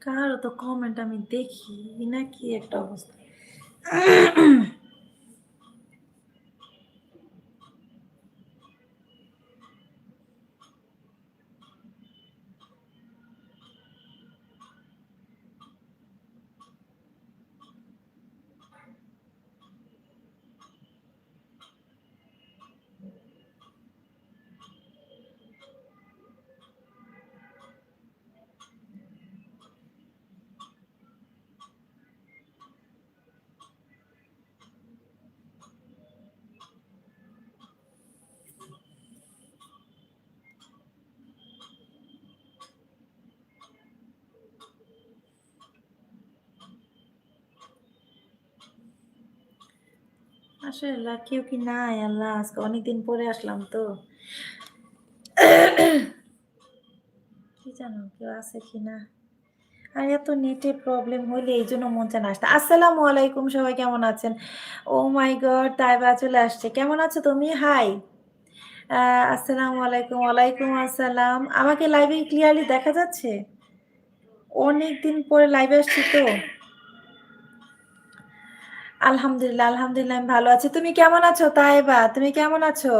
কারও তো কমেন্ট আমি দেখি না কি একটা অবস্থা? আসলে কেউ কি নাই, আল্লাহ, আজকে অনেকদিন পরে আসলাম তো। কি জানো, কেউ আছে কি না? আর এত নেটে প্রবলেম হইলে এই জন্য মন চান আসতে। আসসালামু আলাইকুম, সবাই কেমন আছেন? ও মাই গড, তাইবা চলে আসছে। কেমন আছো তুমি? হাই। আসসালামু আলাইকুম, ওয়ালাইকুম আসসালাম। আমাকে লাইভে ক্লিয়ারলি দেখা যাচ্ছে? অনেক দিন পরে লাইভে আসছি তো। আলহামদুলিল্লাহ আলহামদুলিল্লাহ, আমি ভালো আছি। তুমি কেমন আছো? তাইবা, তুমি কেমন আছো?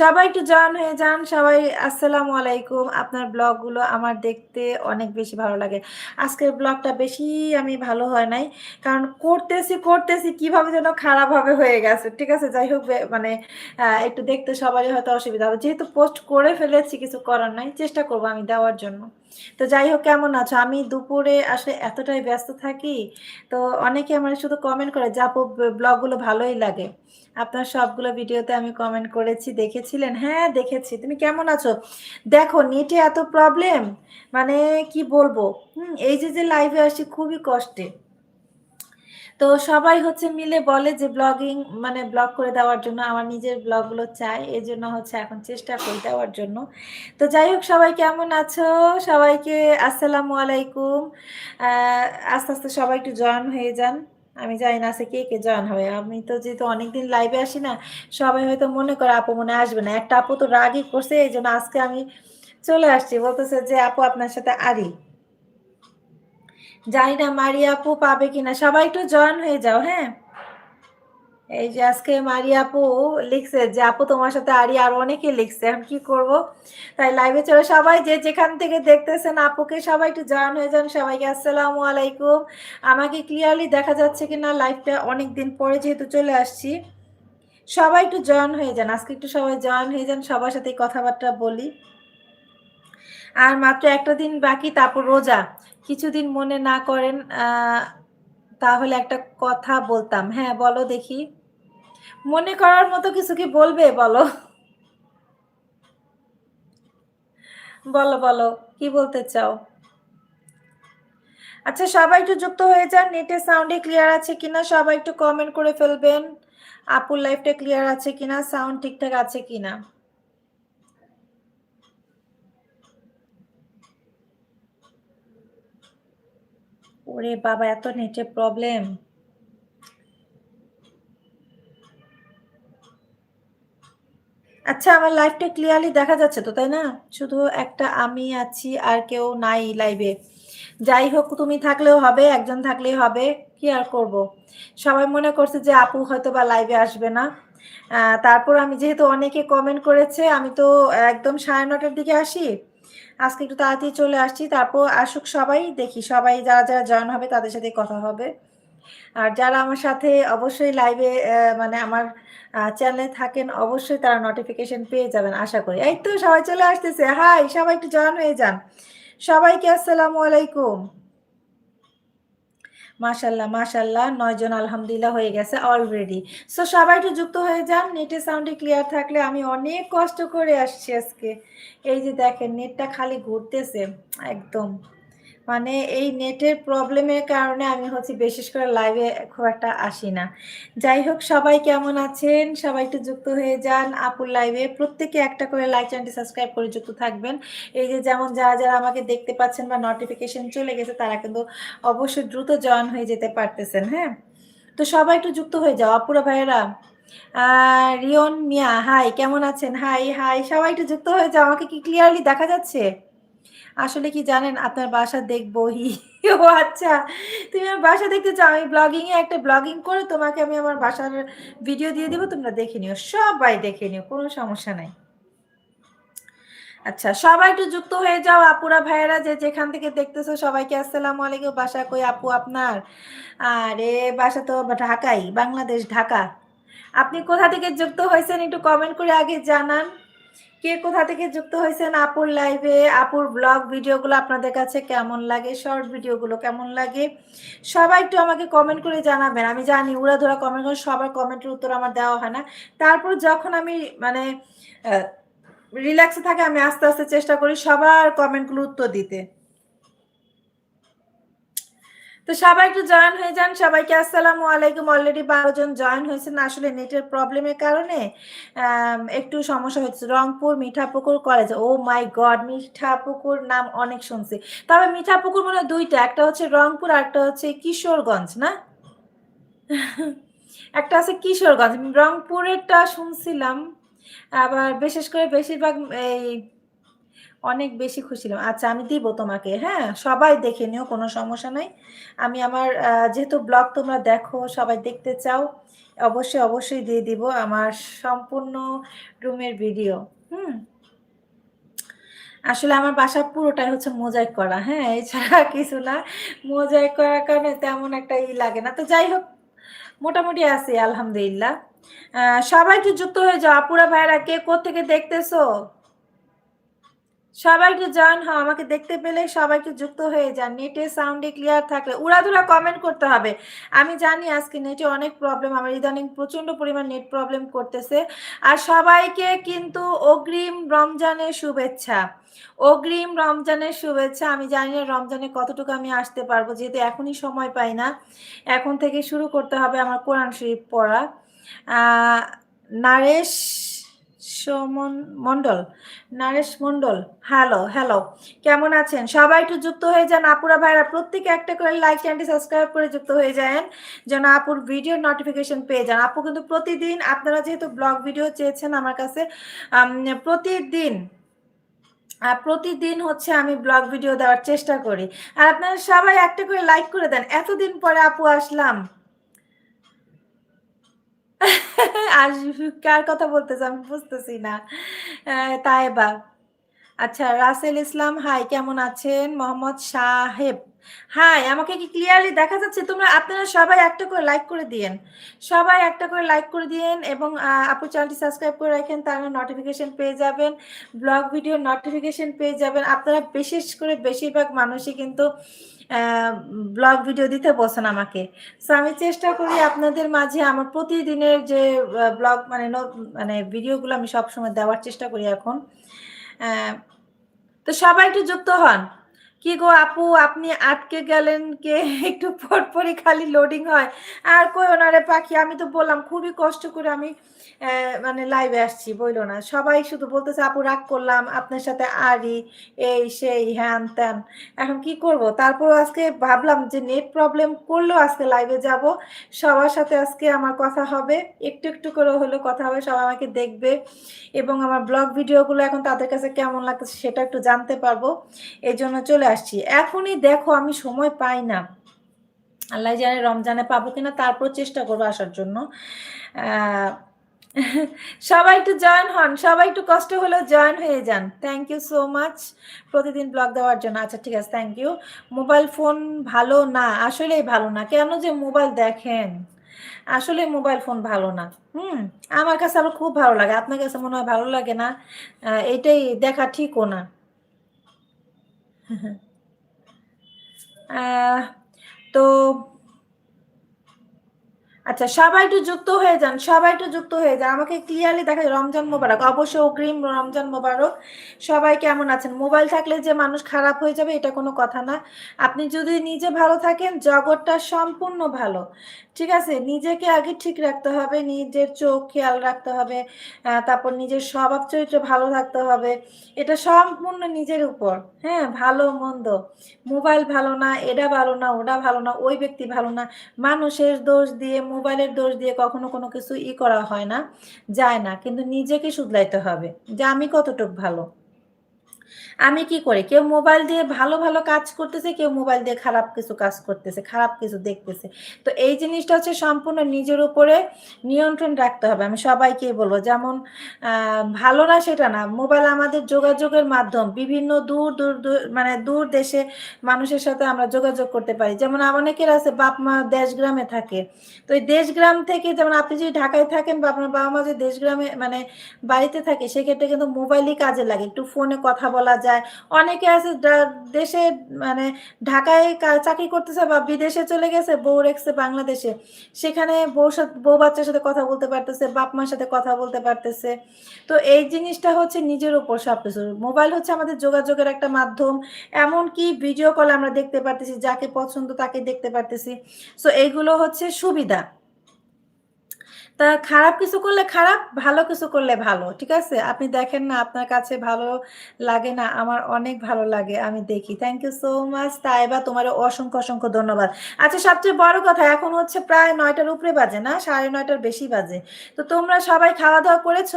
সবাই একটু জয়েন হয়ে যান। সবাই, আসসালামু আলাইকুম। আপনার ব্লগগুলো আমার দেখতে অনেক বেশি ভালো লাগে। আজকের ব্লগটা বেশি আমি ভালো হয় নাই। কারণ করতেছি করতেছি, কীভাবে যেন খারাপভাবে হয়ে গেছে। ঠিক আছে, যাই হোক মানে একটু দেখতে সবারই হয়তো অসুবিধা হবে। যেহেতু পোস্ট করে ফেলেছি, কিছু করার নাই। চেষ্টা করব আমি দেওয়ার জন্য। তো যাই হোক, কেমন আছো? আমি দুপুরে আসলে এতটাই ব্যস্ত থাকি, তো অনেকে আমার শুধু কমেন্ট করে, যা ব্লগগুলো ভালোই লাগে। আপনার সবগুলো ভিডিওতে আমি কমেন্ট করেছি, দেখেছিলেন? হ্যাঁ দেখেছি। তুমি কেমন আছো? দেখো, নেটে এত প্রবলেম মানে কি বলব? হুম, এই যে যে লাইভে আসি খুবই কষ্টে। তো সবাই হচ্ছে মিলে বলে যে ব্লগিং মানে ব্লগ করে দেওয়ার জন্য আমার নিজের ব্লগগুলো চাই। এই জন্য হচ্ছে এখন চেষ্টা করি দেওয়ার জন্য। তো যাই হোক, সবাই কেমন আছো? সবাইকে আসসালামু আলাইকুম। আস্তে আস্তে সবাই একটু জয়েন হয়ে যান। আমি জানি না আছে কে কে জয়েন হবে। আমি তো যেহেতু অনেকদিন লাইভে আসি না, সবাই হয়তো মনে করে আপু মনে আসবে না। একটা আপু তো রাগই করছে, এই জন্য আজকে আমি চলে আসছি। বলতেছে যে, আপু আপনার সাথে আরি। জানি না, মারিয়া আপু পাবে কিনা। সবাই একটু জয়েন হয়ে যাও হ্যাঁ? এই যে আজকে মারিয়া আপু লিখছে যে, আপু, তোমার সাথে আরি আর অনেকে লিখছে, এখন কি করব? তাই লাইভে চলে। সবাই যে যেখান থেকে দেখতেছেন আপুকে, সবাই একটু জয়েন হয়ে যান। সবাইকে আসসালামু আলাইকুম। আমাকে ক্লিয়ারলি দেখা যাচ্ছে কিনা লাইভটা অনেক দিন পরে যেহেতু চলে আসছি। সবাই একটু জয়েন হয়ে যান। আজকে একটু সবাই জয়েন হয়ে যান, সবার সাথে কথাবার্তা বলি। আর মাত্র একটা দিন বাকি, তারপর রোজা। কিছুদিন মনে না করেন তাহলে একটা কথা বলতাম। হ্যাঁ বলো দেখি। মনে করার মতো কিছু কি বলবে, বলো? বলো বলো, কি বলতে চাও? আচ্ছা সবাই একটু যুক্ত হয়ে যান, নেটের সাউন্ডে ক্লিয়ার আছে কিনা? সবাই একটু কমেন্ট করে ফেলবেন। আপুর লাইফটা ক্লিয়ার আছে কিনা? সাউন্ড ঠিকঠাক আছে কিনা? ওরে বাবা, এত নেটে প্রবলেম আচ্ছা আমার লাইভটা ক্লিয়ারলি দেখা যাচ্ছে তো, তাই না? শুধু একটা আমি আছি আর কেউ নাই লাইভে যাই হোক, তুমি থাকলেও হবে, একজন থাকলেই হবে, কি আর করব। সবাই মনে করছে যে আপু হয়তো বা লাইভে আসবে না। তারপর আমি যেহেতু অনেকে কমেন্ট করেছে, আমি তো একদম সাড়ে নটার দিকে আসি। আজকে একটু তাড়াতাড়ি চলে আসছি। তারপর আসুক সবাই, দেখি সবাই যারা যারা জয়েন হবে তাদের সাথে কথা হবে। আর যারা আমার সাথে অবশ্যই লাইভে মানে আমার চ্যানেলে থাকেন, অবশ্যই তারা নোটিফিকেশন পেয়ে যাবেন, আশা করি। এই তো সবাই চলে আসতেছে। হাই সবাই একটু জয়েন হয়ে যান। সবাইকে আসসালামু আলাইকুম। মাশাল্লাহ মাশাল্লাহ নয়জন আলহামদুলিল্লাহ হয়ে গেছে অলরেডি সো সবাই একটু যুক্ত হয়ে যান নেটের সাউন্ডে ক্লিয়ার থাকলে আমি অনেক কষ্ট করে আসছি আজকে। এই যে দেখেন নেটটা খালি ঘুরতেছে, একদম। মানে এই নেটের প্রবলেমের কারণে আমি হচ্ছে বিশেষ করে লাইভে খুব একটা আসি না। যাই হোক, সবাই কেমন আছেন? সবাই একটু যুক্ত হয়ে যান। আপুর লাইভে প্রত্যেকে একটা করে লাইক চ্যানেলটি সাবস্ক্রাইব করে যুক্ত থাকবেন। এই যে যেমন যারা যারা আমাকে দেখতে পাচ্ছেন বা নোটিফিকেশন চলে গেছে, তারা কিন্তু অবশ্যই দ্রুত জয়েন হয়ে যেতে পারতেছেন হ্যাঁ? তো সবাই একটু যুক্ত হয়ে যাও, আপুরা ভাইয়েরা। রিয়ন মিয়া হাই কেমন আছেন? হাই হাই সবাই একটু যুক্ত হয়ে যাও। আমাকে কি ক্লিয়ারলি দেখা যাচ্ছে? আসলে কি জানেন, আপনার বাসা দেখব। হি ও আচ্ছা তুমি আমার বাসা দেখতে চাও, আমি ব্লগিং এ একটা ব্লগিং করে তোমাকে আমি আমার বাসার ভিডিও দিয়ে দিব, তোমরা দেখে নিও, সবাই দেখে নিও, কোনো সমস্যা নাই। আচ্ছা সবাই একটু যুক্ত হয়ে যাও, আপুরা ভাইয়েরা, যে যেখান থেকে দেখতেছো সবাইকে আসসালামু আলাইকুম, বাসা কই আপু আপনার? আরে, বাসা তো ঢাকাই, বাংলাদেশ, ঢাকা। আপনি কোথা থেকে যুক্ত হয়েছেন একটু কমেন্ট করে আগে জানান। কে কোথা থেকে যুক্ত হয়েছেন আপুর লাইভে আপুর ব্লগ ভিডিওগুলো আপনাদের কাছে কেমন লাগে? শর্ট ভিডিওগুলো কেমন লাগে? সবাই একটু আমাকে কমেন্ট করে জানাবেন। আমি জানি উড়া ধরা কমেন্ট করে সবার কমেন্টের উত্তর আমার দেওয়া হয় না। তারপর যখন আমি মানে রিল্যাক্সে থাকে আমি আস্তে আস্তে চেষ্টা করি সবার কমেন্টগুলো উত্তর দিতে। তো সবাই একটু জয়েন হয়ে যান। সবাইকে আসসালামু আলাইকুম। অলরেডি বারো জন জয়েন হয়েছেন। আসলে নেটের প্রবলেমের কারণে একটু সমস্যা হচ্ছে। Rangpur Mithapukur college O my god Mithapukur নাম অনেক শুনছি। তবে মিঠাপুকুর মনে হয় দুইটা। একটা হচ্ছে রংপুর আর একটা হচ্ছে কিশোরগঞ্জ, না? একটা আছে কিশোরগঞ্জ। রংপুরেরটা শুনছিলাম। আবার বিশেষ করে বেশিরভাগ এই অনেক বেশি খুশি হলাম আচ্ছা আমি দিব তোমাকে হ্যাঁ? সবাই দেখে নিও, কোনো সমস্যা নাই। আমি আমার যেহেতু ব্লগ তোমরা দেখো, সবাই দেখতে চাও, অবশ্যই অবশ্যই দিয়ে দিব আমার সম্পূর্ণ রুমের ভিডিও, হুম? আসলে আমার বাসা পুরোটাই হচ্ছে মোজাইক করা হ্যাঁ? এছাড়া কিছু না। মোজাইক করার কারণে তেমন একটা ই লাগে না। তো যাই হোক, মোটামুটি আছি, আলহামদুলিল্লাহ। সবাই একটু যুক্ত হয়ে যাও? আপুরা ভাইরা কে কোথেকে দেখতেছো? সবাইকে জয়েন হও, আমাকে দেখতে পেলে সবাইকে যুক্ত হয়ে যান। নেটে সাউন্ডে ক্লিয়ার থাকলে উড়াধুরা কমেন্ট করতে হবে। আমি জানি আজকে নেটে অনেক প্রবলেম আমার ইদানিং প্রচণ্ড পরিমাণ নেট প্রবলেম করতেছে। আর সবাইকে কিন্তু অগ্রিম রমজানের শুভেচ্ছা। অগ্রিম রমজানের শুভেচ্ছা, আমি জানি না রমজানে কতটুকু আমি আসতে পারব, যেহেতু এখনই সময় পাই না। এখন থেকে শুরু করতে হবে আমার কোরআন শরীফ পড়া। নারেশ সমন মন্ডল নারেশ মন্ডল হ্যালো হ্যালো কেমন আছেন? সবাই একটু যুক্ত হয়ে যান। আপুরা ভাইরা প্রত্যেকে একটা করে লাইক চ্যানেলটি সাবস্ক্রাইব করে যুক্ত হয়ে যান যেন আপুর ভিডিও নোটিফিকেশন পেয়ে যান। আপু কিন্তু প্রতিদিন, আপনারা যেহেতু ব্লগ ভিডিও চেয়েছেন আমার কাছে প্রতিদিন প্রতিদিন হচ্ছে আমি ব্লগ ভিডিও দেওয়ার চেষ্টা করি। আর আপনারা সবাই একটা করে লাইক করে দেন। এতদিন পরে আপু আসলাম। আর কার কথা বলতেছে আমি বুঝতেছি না। তাই বা আচ্ছা রাসেল ইসলাম হাই কেমন আছেন? মোহাম্মদ সাহেব হাই আমাকে কি ক্লিয়ারলি দেখা যাচ্ছে? তোমরা, আপনারা সবাই একটা করে লাইক করে দিয়েন। সবাই একটা করে লাইক করে দিয়েন এবং আপু চ্যানেলটি সাবস্ক্রাইব করে রাখেন, তাহলে নোটিফিকেশন পেয়ে যাবেন ব্লগ ভিডিও নোটিফিকেশন পেয়ে যাবেন। আপনারা বিশেষ করে বেশিরভাগ মানুষই কিন্তু ব্লগ ভিডিও দিতে বসেন আমাকে। সো আমি চেষ্টা করি আপনাদের মাঝে আমার প্রতিদিনের যে ব্লগ মানে মানে ভিডিওগুলো আমি সবসময় দেওয়ার চেষ্টা করি এখন। তো সবাই একটু যুক্ত হন। কি গো আপু, আপনি আটকে গেলেন কে? একটু পরপরই খালি লোডিং হয়। আর কই ওনারে পাখি, আমি তো বললাম খুবই কষ্ট করে আমি মানে লাইভে আসছি, বইলো না। সবাই শুধু বলতেছে, আপু, রাগ করলাম, আপনার সাথে আরি এই, সেই, হ্যান ত্যান। এখন কি করব? তারপর আজকে ভাবলাম যে নেট প্রবলেম করলেও আজকে লাইভে যাব। সবার সাথে আজকে আমার কথা হবে, একটু একটু করে হলেও কথা হবে, সবাই আমাকে দেখবে। এবং আমার ব্লগ ভিডিওগুলো এখন তাদের কাছে কেমন লাগতেছে সেটা একটু জানতে পারব। এই জন্য চলে আসছি। এখনই দেখো আমি সময় পাই না। আল্লাহ জানে রমজানে পাবো কিনা, তারপর চেষ্টা করব আসার জন্য। সবাই একটু জয়েন হন, সবাই একটু কষ্ট হলেও জয়েন হয়ে যান। থ্যাংক ইউ সো মাচ প্রতিদিন ব্লগ দেওয়ার জন্য। আচ্ছা ঠিক আছে থ্যাংক ইউ মোবাইল ফোন ভালো না, আসলেই ভালো না। কেন যে মোবাইল দেখেন? আসলে মোবাইল ফোন ভালো না। হুম, আমার কাছে আবার খুব ভালো লাগে। আপনার কাছে মনে হয় ভালো লাগে না? এটাই দেখা ঠিকও না। তো আচ্ছা সবাই একটু যুক্ত হয়ে যান, সবাই একটু যুক্ত হয়ে যান। আমাকে ক্লিয়ারলি দেখা রমজান মোবারক অবশ্যই অগ্রিম রমজান মোবারক। সবাই কেমন আছেন? মোবাইল থাকলে যে মানুষ খারাপ হয়ে যাবে, এটা কোনো কথা না। আপনি যদি নিজে ভালো থাকেন, জগৎটা সম্পূর্ণ ভালো। ঠিক আছে? নিজেকে আগে ঠিক রাখতে হবে, নিজের চোখ খেয়াল রাখতে হবে তারপর নিজের স্বভাব চরিত্র ভালো থাকতে হবে। এটা সম্পূর্ণ নিজের উপর হ্যাঁ? ভালো, মন্দ। মোবাইল ভালো না, এটা ভালো না, ওটা ভালো না, ওই ব্যক্তি ভালো না। মানুষের দোষ দিয়ে মোবাইলের দোষ দিয়ে কখনো কোনো কিছু ই করা হয় না, যায় না। কিন্তু নিজেকে শুধলাইতে হবে যে আমি কতটুক ভালো। আমি কি করি? কেউ মোবাইল দিয়ে ভালো ভালো কাজ করতেছে, কেউ মোবাইল দিয়ে খারাপ কিছু কাজ করতেছে, খারাপ কিছু দেখতেছে। তো এই জিনিসটা হচ্ছে সম্পূর্ণ নিজের উপরে নিয়ন্ত্রণ রাখতে হবে। আমি সবাইকে বলব, যেমন ভালো না সেটা না। মোবাইল আমাদের যোগাযোগের মাধ্যম। বিভিন্ন দূর দূর মানে দূর দেশে মানুষের সাথে আমরা যোগাযোগ করতে পারি। যেমন অনেকের আছে, বাপ মা দেশ গ্রামে থাকে। তো এই দেশ গ্রাম থেকে যেমন আপনি যদি ঢাকায় থাকেন বা আপনার বাবা মা যদি দেশ গ্রামে মানে বাড়িতে থাকে, সেক্ষেত্রে কিন্তু মোবাইলই কাজে লাগে। একটু ফোনে কথা বলা যায়। অনেকে আছে দেশে মানে ঢাকায় চাকরি করতেছে বা বিদেশে চলে গেছে বউ রেখেছে বাংলাদেশে। সেখানে বউ বউ বাচ্চার সাথে কথা বলতে পারতেছে, বাপ মার সাথে কথা বলতে পারতেছে। তো এই জিনিসটা হচ্ছে নিজের উপর সবকিছু মোবাইল হচ্ছে আমাদের যোগাযোগের একটা মাধ্যম। এমনকি ভিডিও কল আমরা দেখতে পারতেছি, যাকে পছন্দ তাকে দেখতে পারতেছি। সো এইগুলো হচ্ছে সুবিধা। তা খারাপ কিছু করলে খারাপ, ভালো কিছু করলে ভালো, ঠিক আছে? আপনি দেখেন না, আপনার কাছে ভালো লাগে না, আমার অনেক ভালো লাগে, আমি দেখি। Thank you so much Taiba তোমার অসংখ্য অসংখ্য ধন্যবাদ। আচ্ছা সবচেয়ে বড় কথা, এখন হচ্ছে প্রায় নয়টার উপরে বাজে, না? সাড়ে নয়টার বেশি বাজে। তো তোমরা সবাই খাওয়া দাওয়া করেছ?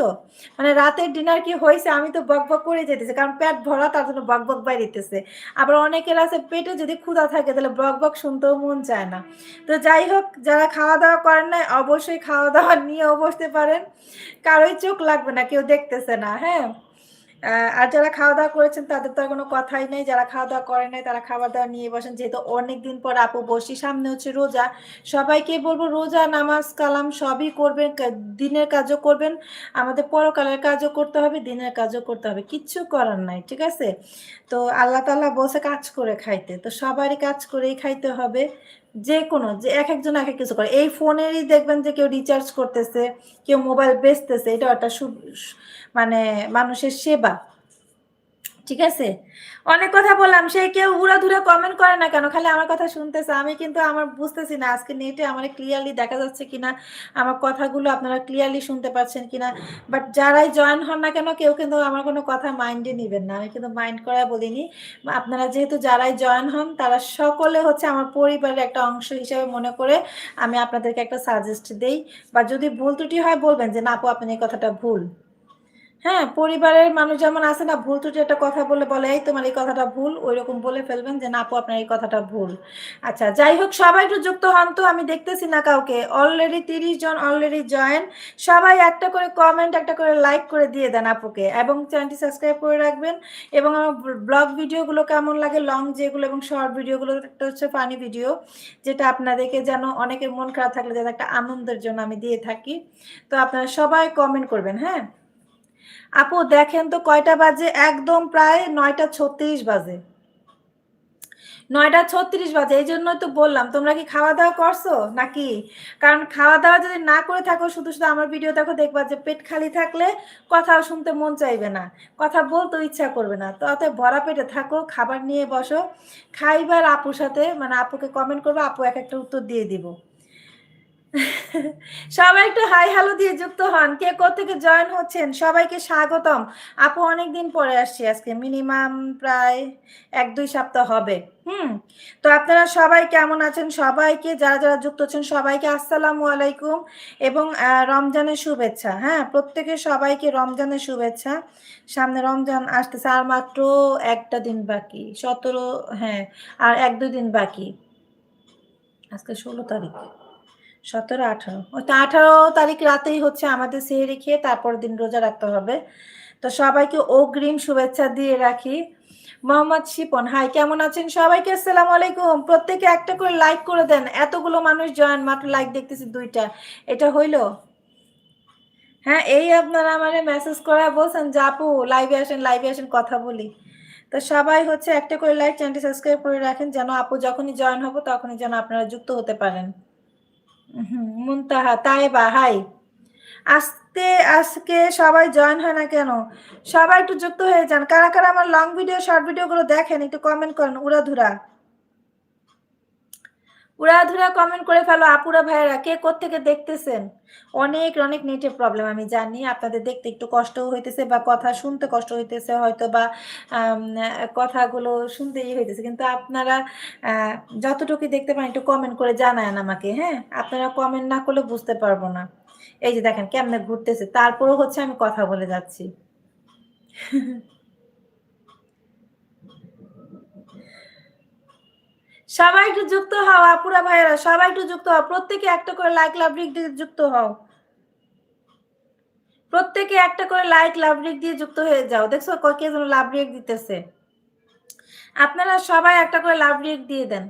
মানে রাতের ডিনার কি হয়েছে আমি তো বক বক করে যেতেছি কারণ পেট ভরা, তার জন্য বক বক বাইরেতেছে। আবার অনেকের আছে, পেটে যদি ক্ষুধা থাকে, তাহলে বক বক শুনতেও মন চায় না। তো যাই হোক, যারা খাওয়া দাওয়া করেন নাই, অবশ্যই খাওয়া দাওয়া নিয়েও বসতে পারেন। কারোই চোখ লাগবে না, কেউ দেখতেছে না হ্যাঁ? আর যারা খাওয়া দাওয়া করেছেন, তাদের তো আর কোনো কথাই নেই। যারা খাওয়া দাওয়া করে নাই, তারা খাবার দাওয়া নিয়ে বসেন। যেহেতু অনেক দিন পর আপু বসি, সামনে হচ্ছে রোজা। সবাইকে বলব, রোজা, নামাজ, কালাম সবই করবেন দিনের কাজও করবেন। আমাদের পরকালের কাজও করতে হবে, দিনের কাজও করতে হবে। কিচ্ছু করার নাই, ঠিক আছে? তো আল্লাহ তাআলা বসে কাজ করে খাইতে। তো সবারই কাজ করেই খাইতে হবে। যে কোনো যে এক একজন এক এক কিছু করে। এই ফোনেরই দেখবেন যে কেউ রিচার্জ করতেছে, কেউ মোবাইল বেচতেছে এটা একটা মানে মানুষের সেবা। ঠিক আছে? অনেক কথা বললাম, সে কেউ উড়াধুরা কমেন্ট করে না কেন? খালি আমার কথা শুনতেছে। আমি কিন্তু আমার বুঝতেছি না আজকে নেটে আমার ক্লিয়ারলি দেখা যাচ্ছে কিনা, আমার কথাগুলো আপনারা ক্লিয়ারলি শুনতে পাচ্ছেন কিনা। বাট যারাই জয়েন হন না কেন, কেউ কিন্তু আমার কোনো কথা মাইন্ডে নেবেন না। আমি কিন্তু মাইন্ড করা বলিনি। আপনারা যেহেতু যারাই জয়েন হন, তারা সকলে হচ্ছে আমার পরিবারের একটা অংশ হিসেবে মনে করে আমি আপনাদেরকে একটা সাজেস্ট দেই। বা যদি ভুল ত্রুটি হয়, বলবেন যে, না আপু, আপনি এই কথাটা ভুল। হ্যাঁ পরিবারের মানুষ যেমন আছে না, ভুল ত্রুটি একটা কথা বলে বলে, এই তোমার এই কথাটা ভুল। ওই রকম বলে ফেলবেন যে, না আপু, আপনার এই কথাটা ভুল। আচ্ছা যাই হোক, সবাই একটু যুক্ত হন তো, আমি দেখতেছি না কাউকে। অলরেডি তিরিশ জন অলরেডি জয়েন সবাই একটা করে কমেন্ট একটা করে লাইক করে দিয়ে দেন আপুকে এবং চ্যানেলটি সাবস্ক্রাইব করে রাখবেন এবং আমার ব্লগ ভিডিওগুলো কেমন লাগে লং যেগুলো এবং শর্ট ভিডিওগুলো একটা হচ্ছে ফানি ভিডিও যেটা আপনাদেরকে যেন অনেকের মন খারাপ থাকলে যেন একটা আনন্দের জন্য আমি দিয়ে থাকি। তো আপনারা সবাই কমেন্ট করবেন হ্যাঁ? আপু, দেখেন তো কয়টা বাজে? একদম প্রায় নয়টা ছত্রিশ বাজে। নয়টা ছত্রিশ বাজে, এই জন্যই তো বললাম। তোমরা কি খাওয়া দাওয়া করছ নাকি? কারণ খাওয়া দাওয়া যদি না করে থাকো, শুধু শুধু আমার ভিডিও দেখো, দেখবা যে পেট খালি থাকলে কথা শুনতে মন চাইবে না। কথা বলতে ইচ্ছা করবে না। তো অতএব ভরা পেটে থাকো, খাবার নিয়ে বসো। খাইবার আপুর সাথে মানে আপুকে কমেন্ট করব, আপু এক একটা উত্তর দিয়ে দিব। সবাই একটু হাই হ্যালো দিয়ে যুক্ত হন। কে থেকে জয়েন হচ্ছেন? সবাইকে স্বাগতম। আপু অনেক দিন পরে আসছি আজকে। মিনিমাম প্রায় এক, দুই সপ্তাহ হবে। হুম? তো আপনারা সবাই কেমন আছেন? সবাইকে যারা যারা যুক্ত হচ্ছেন সবাইকে আসসালামু আলাইকুম এবং রমজানের শুভেচ্ছা। হ্যাঁ প্রত্যেকে সবাইকে রমজানের শুভেচ্ছা। সামনে রমজান আসতেছে আর মাত্র একটা দিন বাকি। সতেরো হ্যাঁ আর এক, দুই দিন বাকি। আজকে ষোলো তারিখ। সতেরো, আঠারো। ওই তো আঠারো তারিখ রাতেই হচ্ছে আমাদের সেহেরি খেয়ে তারপর দিন রোজা রাখতে হবে। তো সবাইকে অগ্রিম শুভেচ্ছা দিয়ে রাখি। মোহাম্মদ শিপন, হাই, কেমন আছেন সবাইকে? আসসালামু আলাইকুম। প্রত্যেকে একটা করে লাইক করে দেন। এতগুলো মানুষ জয়েন মাত্র লাইক দেখতেছি দুইটা। এটা হইল? হ্যাঁ এই আপনারা আমারে মেসেজ করা বলছেন যে লাইভে আসেন লাইভে আসেন, কথা বলি। তো সবাই হচ্ছে একটা করে লাইক চ্যানেলটি সাবস্ক্রাইব করে রাখেন যেন আপু যখনই জয়েন হব তখনই যেন আপনারা যুক্ত হতে পারেন। মুনতাহা, তাইবা, হাই। আজকে আজকে সবাই জয়েন হয় না কেন? সবাই একটু যুক্ত হয়ে যান। কারা কারা আমার লং ভিডিও শর্ট ভিডিও গুলো দেখেন, একটু কমেন্ট করেন। উড়াধুরা। উড়াধুরা কমেন্ট করে ফেলো, আপুরা ভাইয়েরা, কে থেকে দেখতেছেন? অনেক অনেক নেটের প্রবলেম আমি জানি। আপনাদের দেখতে একটু কষ্ট হইতেছে বা কথা শুনতে কষ্ট হইতেছে, হয়তো বা কথাগুলো শুনতেই হইতেছে। কিন্তু আপনারা যতটুকু দেখতে পান একটু কমেন্ট করে জানায়েন আমাকে হ্যাঁ? আপনারা কমেন্ট না করলে বুঝতে পারব না। এই যে দেখেন, কেমনে ঘুরতেছে। তারপরও হচ্ছে আমি কথা বলে যাচ্ছি। সবাই একটু যুক্ত হও, আপুরা ভাইয়েরা, সবাই একটু যুক্ত হও। প্রত্যেকে একটা করে লাইক লাভ রিক দিয়ে যুক্ত হও। প্রত্যেকে একটা করে লাইক লাভ রিক দিয়ে যুক্ত হয়ে যাও। দেখছ কে যেন লাভ রিক দিতেছে। আপনারা সবাই একটা করে লাভ রিক দিয়ে দেন।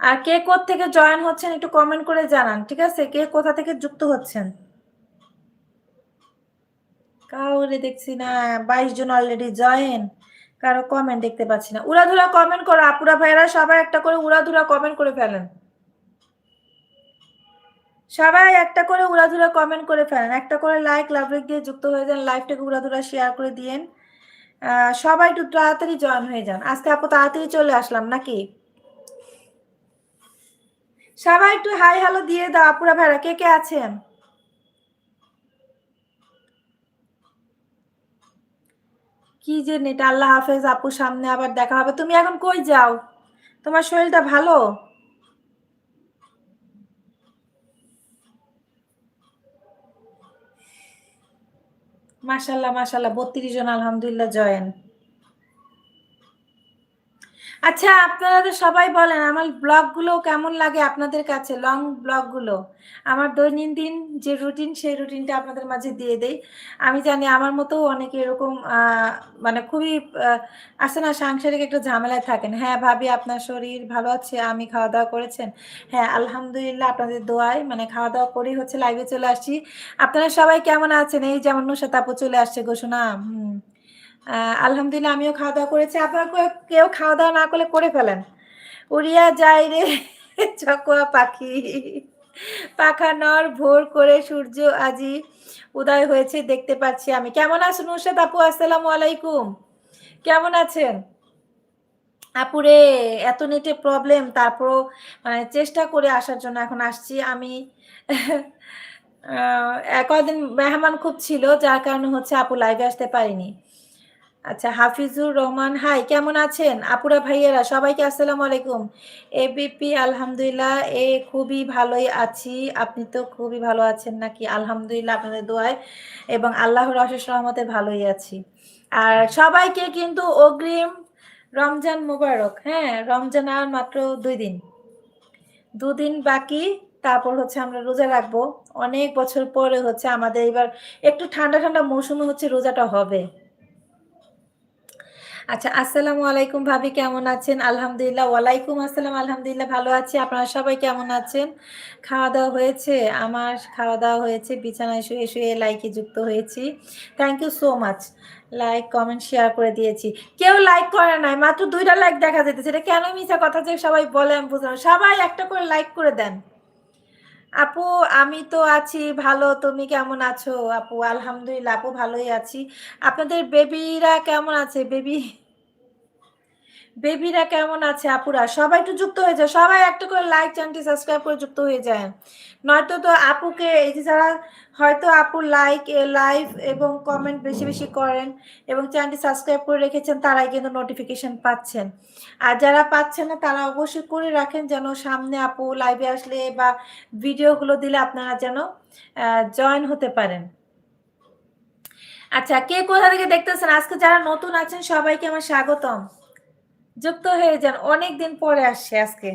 আর কে থেকে জয়েন হচ্ছেন একটু কমেন্ট করে জানান, ঠিক আছে? কে কোথা থেকে যুক্ত হচ্ছেন? কাউরে দেখছি না, বাইশ জন অলরেডি জয়েন কারও কমেন্ট দেখতে পাচ্ছি না। উড়াধুরা কমেন্ট করো, আপুরা ভাইরা সবাই একটা করে উড়াধুরা কমেন্ট করে ফেলেন। সবাই একটা করে উড়াধুরা কমেন্ট করে ফেলেন। একটা করে লাইক লাভ দিয়ে যুক্ত হয়ে যান লাইভটাকে উড়াধুরা শেয়ার করে দিয়েন। সবাই একটু তাড়াতাড়ি জয়েন হয়ে যান। আজকে আপু তাড়াতাড়ি চলে আসলাম নাকি? সবাই একটু হাই হ্যালো দিয়ে দাও, আপুরা ভাইরা কে কে আছেন? কি যে নেট? আল্লাহ হাফেজ, আপু সামনে আবার দেখা হবে। তুমি এখন কই যাও? তোমার শরীরটা ভালো? মাসাল্লাহ মাসাল্লাহ বত্রিশ জন, আলহামদুলিল্লাহ, জয়েন। আচ্ছা আপনারা তো সবাই বলেন আমার ব্লগগুলো কেমন লাগে আপনাদের কাছে লং ব্লগগুলো? আমার দৈনন্দিন যে রুটিন সেই রুটিনটা আপনাদের মাঝে দিয়ে দেই। আমি জানি আমার মতো অনেকে এরকম মানে খুবই আসে না, সাংসারিক একটু ঝামেলায় থাকেন। হ্যাঁ ভাবি আপনার শরীর ভালো আছে, আমি খাওয়া দাওয়া করেছেন। হ্যাঁ আলহামদুলিল্লাহ আপনাদের দোয়ায় মানে খাওয়া দাওয়া করেই হচ্ছে লাইভে চলে আসছি। আপনারা সবাই কেমন আছেন? এই যেমন নুসা তাপু চলে আসছে ঘোষণা হুম। আলহামদুলিল্লাহ, আমিও খাওয়া দাওয়া করেছি। আপনারা কেউ খাওয়া দাওয়া না করলে করে ফেলেন। উড়িয়া যাই রে চকুয়া পাখি। পাখা নর, ভোর করে সূর্য আজি উদয় হয়েছে দেখতে পাচ্ছি আমি। কেমন আছেন নুরশাদ আপু? আসসালামু আলাইকুম। কেমন আছেন? আপুরে এত নেটে প্রবলেম তারপরও মানে চেষ্টা করে আসার জন্য এখন আসছি আমি। কদিন মেহমান খুব ছিল, যার কারণে হচ্ছে আপু লাইভে আসতে পারিনি। আচ্ছা হাফিজুর রহমান, হাই, কেমন আছেন? আপুরা, ভাইয়েরা, সবাইকে আসসালামু আলাইকুম। এবিপি আলহামদুলিল্লাহ, এ খুবই ভালোই আছি। আপনি তো খুবই ভালো আছেন নাকি? আলহামদুলিল্লাহ, আপনাদের দোয়ায় এবং আল্লাহর অশেষ রহমতে ভালোই আছি। আর সবাইকে কিন্তু অগ্রিম রমজান মুবারক হ্যাঁ রমজান আর মাত্র দুই দিন। দুদিন বাকি, তারপর হচ্ছে আমরা রোজা রাখব। অনেক বছর পরে হচ্ছে আমাদের এবার একটু ঠান্ডা ঠান্ডা মৌসুমে হচ্ছে রোজাটা হবে। আচ্ছা আসসালামু আলাইকুম ভাবি, কেমন আছেন? আলহামদুলিল্লাহ, ওয়ালাইকুম আসসালাম, আলহামদুলিল্লাহ, ভালো আছি। আপনারা সবাই কেমন আছেন? খাওয়া দাওয়া হয়েছে? আমার খাওয়া দাওয়া হয়েছে, বিছানায় শুয়ে শুয়ে লাইকে যুক্ত হয়েছি। Thank you so much like comment share করে দিয়েছি। কেউ লাইক করে নাই, মাত্র দুইটা লাইক দেখা যেতেছে এটা কেন মিশা কথা যে সবাই বলে আমি বুঝলাম সবাই একটা করে লাইক করে দেন। আপু, আমি তো আছি ভালো। তুমি কেমন আছো? আপু, আলহামদুলিল্লাহ, আপু ভালোই আছি। আপনাদের বেবিরা কেমন আছে? বেবি বেবিরা কেমন আছে? আপুরা, সবাই একটু যুক্ত হয়ে যায় সবাই একটা করে লাইক চ্যানেলটি সাবস্ক্রাইব করে যুক্ত হয়ে যায় নয়তো তো আপুকে, এই যে যারা হয়তো আপু লাইক লাইভ এবং কমেন্ট বেশি বেশি করেন এবং চ্যানেলটি সাবস্ক্রাইব করে রেখেছেন, তারাই কিন্তু নোটিফিকেশন পাচ্ছেন। আর যারা পাচ্ছেন না, তারা অবশ্যই করে রাখেন যেন সামনে আপু লাইভে আসলে বা ভিডিওগুলো দিলে আপনারা যেন জয়েন হতে পারেন। আচ্ছা কে কোথা থেকে দেখতেছেন? আজকে যারা নতুন আছেন, সবাইকে আমার স্বাগতম। যুক্ত হয়ে যান। অনেক দিন পরে আসছে আজকে।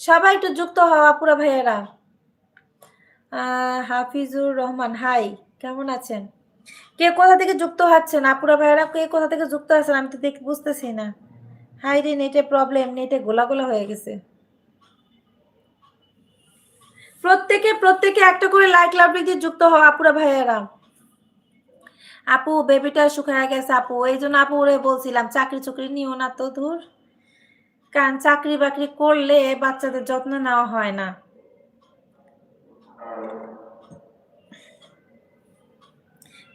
সবাই একটু যুক্ত হওয়া পুরো ভাইয়েরা। হাফিজুর রহমান, হাই, কেমন আছেন? কে কোথা থেকে যুক্ত হচ্ছেন? আপুরা ভাইয়েরা, কে কোথা থেকে যুক্ত আছেন? আমি তো দেখে বুঝতেছি না। হাই রে, নেটে প্রবলেম নেটে গোলা গোলা হয়ে গেছে। প্রত্যেকে প্রত্যেকে একটা করে লাইক লাভ দিয়ে যুক্ত হওয়া আপুরা ভাইয়েরা। আপু বেবিটা শুকায় গেছে আপু। এই জন্য আপু ওরে বলছিলাম, চাকরি চুকরি নিও না তো ধুর। কারণ চাকরি বাকরি করলে বাচ্চাদের যত্ন নেওয়া হয় না।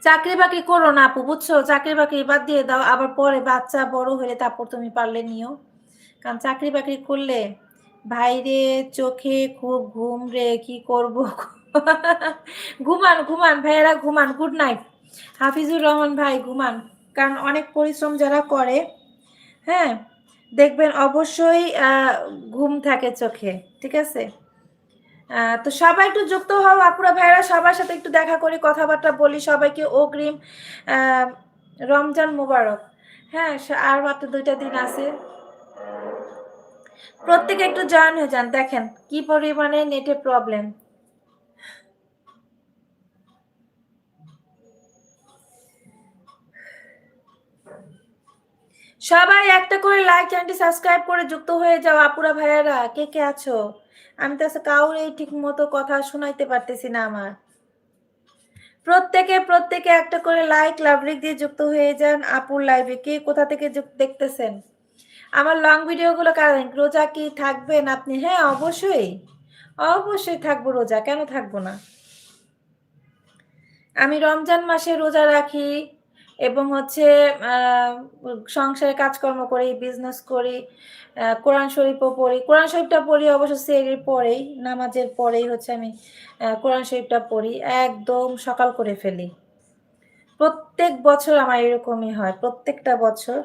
চাকরি বাকরি করো না আপু, বুঝছ? চাকরি বাকরি বাদ দিয়ে দাও, আবার পরে বাচ্চা বড় হলে তারপর তুমি পারলে নিও। কারণ চাকরি বাকরি করলে ভাইরে চোখে খুব ঘুম রে, কি করব? ঘুমান ঘুমান, ভাইয়েরা ঘুমান গুড নাইট হাফিজুর রহমান ভাই, ঘুমান। কারণ অনেক পরিশ্রম যারা করে হ্যাঁ দেখবেন অবশ্যই ঘুম থাকে চোখে, ঠিক আছে? তো সবাই একটু যুক্ত হও, আপুরা ভাইরা সবার সাথে একটু দেখা করি, কথাবার্তা বলি, সবাইকে অগ্রিম রমজান মুবারক। হ্যাঁ আর মাত্র দুইটা দিন আছে। প্রত্যেকে একটু জয়েন হয়ে যান। দেখেন, কি পরিমাণে নেটে প্রবলেম সবাই একটা করে লাইক চ্যানেলটি সাবস্ক্রাইব করে যুক্ত হয়ে যাও, আপুরা ভাইয়ারা। কে কে আছো? আমি তো কাউর এই ঠিক মতো কথা শোনাইতে পারতেছি না আমার। প্রত্যেকে প্রত্যেকে একটা করে লাইক লাভলিক দিয়ে যুক্ত হয়ে যান। আপুর লাইভে কে কোথা থেকে দেখতেছেন? আমার লং ভিডিওগুলো কারণ রোজা কি থাকবেন আপনি? হ্যাঁ অবশ্যই। অবশ্যই থাকব রোজা। কেন থাকব না? আমি রমজান মাসে রোজা রাখি। এবং হচ্ছে সংসারে কাজকর্ম করি বিজনেস করি কোরআন শরীফও পড়ি। কোরআন শরীফটা পড়ি অবশ্য সেরির পরেই, নামাজের পরেই হচ্ছে আমি কোরআন শরীফটা পড়ি, একদম সকাল করে ফেলি। প্রত্যেক বছর আমার এরকমই হয়, প্রত্যেকটা বছর।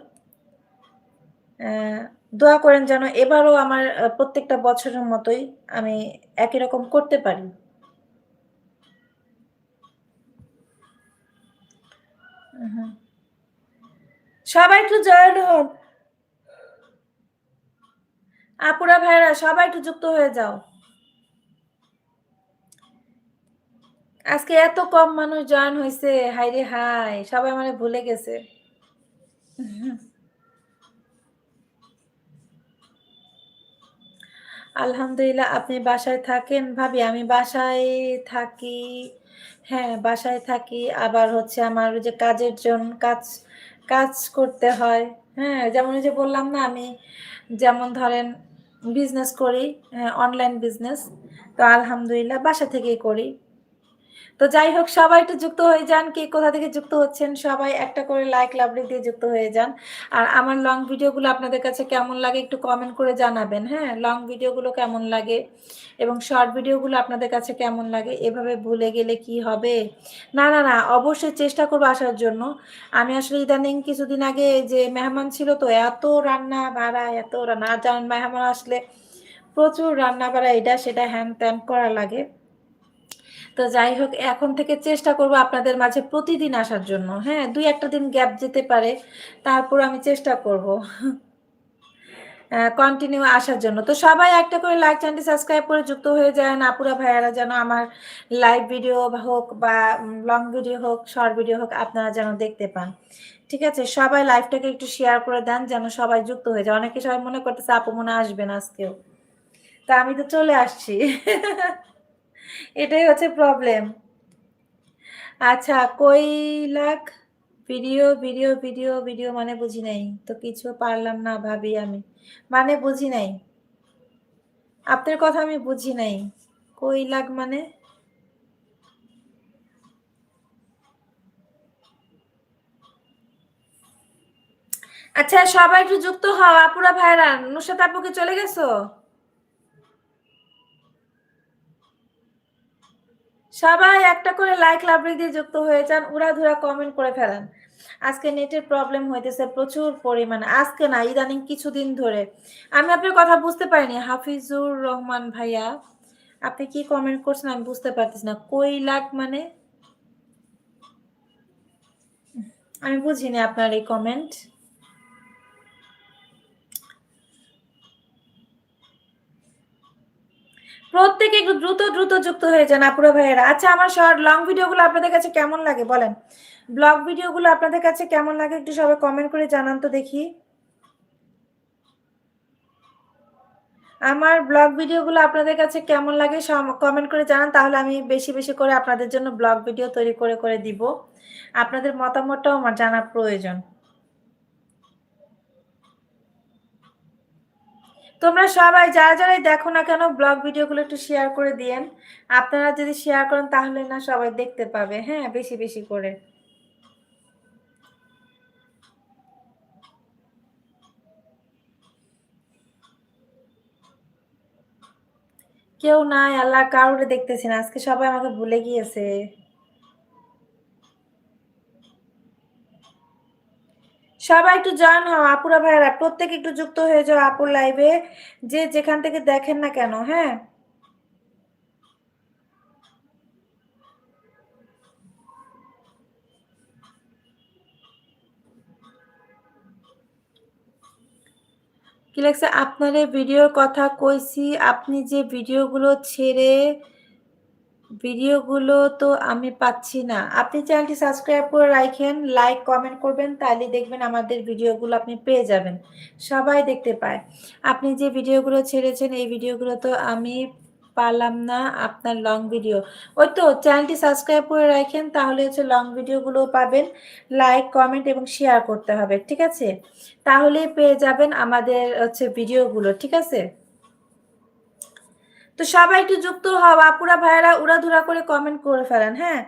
দোয়া করেন যেন এবারও আমার প্রত্যেকটা বছরের মতোই আমি একই রকম করতে পারি। সবাই একটু জয়েন হন আপুরা ভাইরা সবাই একটু যুক্ত হয়ে যাও। আজকে এত কম মানুষ জয়েন হয়েছে হাই রে হাই, সবাই মানে ভুলে গেছে। আলহামদুলিল্লাহ, আপনি বাসায় থাকেন? ভাবি, আমি বাসায় থাকি। হ্যাঁ বাসায় থাকি। আবার হচ্ছে আমার যে কাজের জন্য কাজ কাজ করতে হয়। হ্যাঁ যেমন যে বললাম না, আমি যেমন ধরেন বিজনেস করি অনলাইন বিজনেস তো আলহামদুলিল্লাহ বাসা থেকেই করি। তো যাই হোক, সবাই একটু যুক্ত হয়ে যান। কে কোথা থেকে যুক্ত হচ্ছেন সবাই একটা করে লাইক লাভলি দিয়ে যুক্ত হয়ে যান। আর আমার লং ভিডিওগুলো আপনাদের কাছে কেমন লাগে একটু কমেন্ট করে জানাবেন হ্যাঁ? লং ভিডিওগুলো কেমন লাগে এবং শর্ট ভিডিওগুলো আপনাদের কাছে কেমন লাগে, এভাবে ভুলে গেলে কি হবে? না না না, অবশ্যই চেষ্টা করব আসার জন্য। আমি আসলে ইদানিং কিছুদিন আগে যে মেহমান ছিল তো, এত রান্না ভাড়া এত রান্না। আর জানেন, মেহমান আসলে প্রচুর রান্না বাড়া, এটা সেটা হ্যান ত্যান করা লাগে। তো যাই হোক, এখন থেকে চেষ্টা করব আপনাদের মাঝে প্রতিদিন আসার জন্য। হ্যাঁ দুই একটা দিন গ্যাপ যেতে পারে, তারপর আমি চেষ্টা করব কন্টিনিউ আসার জন্য। তো সবাই একটা করে লাইক চ্যানেলটি সাবস্ক্রাইব করে যুক্ত হয়ে যায় নাপুরা ভাইয়ারা যেন আমার লাইভ ভিডিও হোক বা লং ভিডিও হোক শর্ট ভিডিও হোক, আপনারা যেন দেখতে পান। ঠিক আছে? সবাই লাইভটাকে একটু শেয়ার করে দেন যেন সবাই যুক্ত হয়ে যায়। অনেকে সবাই মনে করতেছে, আপু মনে আসবেন আজকেও। তা আমি তো চলে আসছি। এটাই হচ্ছে প্রবলেম আচ্ছা কই lakh video video video video মানে বুঝি নাই। তো কিছু পারলাম না ভাবি আমি। মানে বুঝি নাই। আপনার কথা আমি বুঝি নাই। কই লাখ মানে? আচ্ছা সবাই একটু যুক্ত হও। আপুরা, ভাইরা নুসাত আপুকে চলে গেছো? সবাই একটা করে লাইক লাভরি দিয়ে যুক্ত হয়ে যান, উড়াধুরা কমেন্ট করে ফেলেন। আজকে নেটের প্রবলেম হইতেছে প্রচুর পরিমাণে। আজকে না, ইদানিং কিছুদিন ধরে। আমি আপনার কথা বুঝতে পারিনি। হাফিজুর রহমান ভাইয়া, আপনি কি কমেন্ট করছেন আমি বুঝতে পারতেছি না। কই লাখ মানে? আমি বুঝিনি আপনার এই কমেন্ট প্রত্যেকে একটু দ্রুত দ্রুত যুক্ত হয়ে যান, আপুরা ভাইয়েরা। আচ্ছা আমার শর্ট লং ভিডিওগুলো আপনাদের কাছে কেমন লাগে, বলেন? ব্লগ ভিডিওগুলো আপনাদের কাছে কেমন লাগে, একটু সবাই কমেন্ট করে জানান তো দেখি। আমার ব্লগ ভিডিওগুলো আপনাদের কাছে কেমন লাগে কমেন্ট করে জানান, তাহলে আমি বেশি বেশি করে আপনাদের জন্য ব্লগ ভিডিও তৈরি করে করে দিব। আপনাদের মতামতটাও আমার জানা প্রয়োজন। তোমরা সবাই যারা যারাই দেখো না কেন ব্লগ ভিডিওগুলো একটু শেয়ার করে দিয়েন। আপনারা যদি শেয়ার করেন তাহলে না সবাই দেখতে পাবে হ্যাঁ? বেশি বেশি করে। কেউ নাই, আল্লাহ কারোর দেখতেছি না। আজকে সবাই আমাকে ভুলে গিয়েছে। সবাই একটু জয়েন হও আপুরা ভাইরা প্রত্যেক একটু যুক্ত হয়ে যাও আপুর লাইভে যে যেখান থেকে দেখেন না কেন হ্যাঁ? কি লাগছে? আপনার ভিডিওর কথা কইছি, আপনি যে ভিডিওগুলো ছেড়ে ভিডিওগুলো তো আমি পাচ্ছি না। আপনি চ্যানেলটি সাবস্ক্রাইব করে রাখেন লাইক কমেন্ট করবেন, তাহলে দেখবেন আমাদের ভিডিওগুলো আপনি পেয়ে যাবেন। সবাই দেখতে পায়। আপনি যে ভিডিওগুলো ছেড়েছেন, এই ভিডিওগুলো তো আমি পারলাম না আপনার লং ভিডিও ওই তো চ্যানেলটি সাবস্ক্রাইব করে রাখেন, তাহলে হচ্ছে লং ভিডিওগুলো পাবেন। লাইক কমেন্ট এবং শেয়ার করতে হবে, ঠিক আছে? তাহলে পেয়ে যাবেন আমাদের হচ্ছে ভিডিওগুলো, ঠিক আছে? তো সবাই একটু যুক্ত হও, আপুরা, ভাইয়েরা, উড়াধুরা করে কমেন্ট করে ফেলেন হ্যাঁ?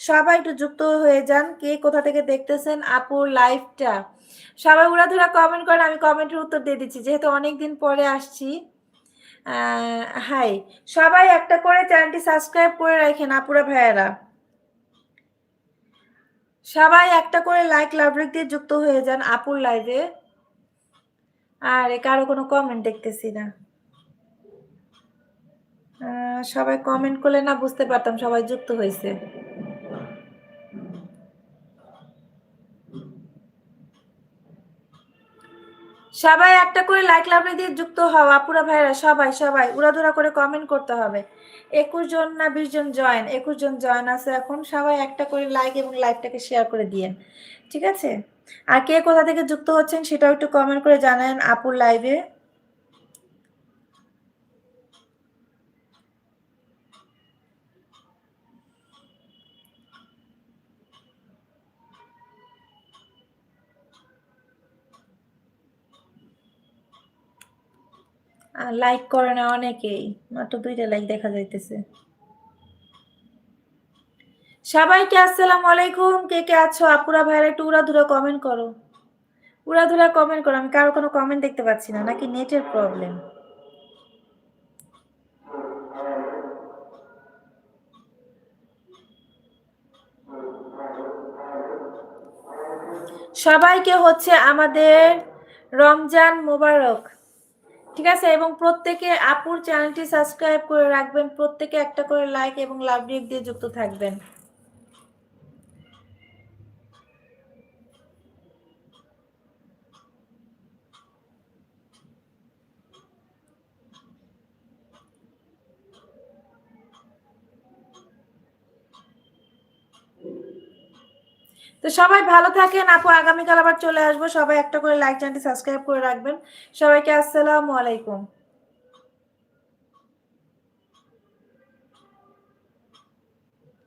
সবাই একটু যুক্ত হয়ে যান, কে কোথা থেকে দেখতেছেন আপুর লাইফটা সবাই উড়াধুরা কমেন্ট করেন, আমি কমেন্টের উত্তর দিয়ে দিচ্ছি, যেহেতু অনেকদিন পরে আসছি। হাই সবাই একটা করে চ্যানেলটি সাবস্ক্রাইব করে রাখেন, আপুরা, ভাইয়েরা। সবাই একটা করে লাইক লাভ দিয়ে যুক্ত হয়ে যান আপুর লাইভে আর কারও কোনো কমেন্ট দেখতেছি না। সবাই কমেন্ট করলে না বুঝতে পারতাম সবাই যুক্ত হয়েছে সবাই একটা করে লাইক লাভলি দিয়ে যুক্ত হওয়া আপুরা ভাইরা, সবাই সবাই, উড়াধুরা করে কমেন্ট করতে হবে। একুশ জন না বিশ জন জয়েন একুশ জন জয়েন আছে এখন, সবাই একটা করে লাইক এবং লাইকটাকে শেয়ার করে দিয়েন। ঠিক আছে? আর কে কোথা থেকে যুক্ত হচ্ছেন সেটাও একটু কমেন্ট করে জানান আপুর লাইভে লাইক করে না অনেকেই। মাত্র দুইটা লাইক দেখা যাইতেছে। সবাইকে আসসালাম আলাইকুম। কে কে আছো? আপুরা, ভাইরা একটু উড়াধুরা কমেন্ট করো। উড়াধুরা কমেন্ট করো। আমি কারও কোনো কমেন্ট দেখতে পাচ্ছি না, নাকি নেটের প্রবলেম সবাইকে হচ্ছে আমাদের রমজান মোবারক। ঠিক আছে? এবং প্রত্যেকে আপুর চ্যানেলটি সাবস্ক্রাইব করে রাখবেন, প্রত্যেকে একটা করে লাইক এবং লাভ দিয়ে যুক্ত থাকবেন। তো সবাই ভালো থাকেন। আপু, আগামীকাল আবার চলে আসব। সবাই একটা করে লাইক চ্যানেলটি সাবস্ক্রাইব করে রাখবেন। সবাইকে আসসালামু আলাইকুম।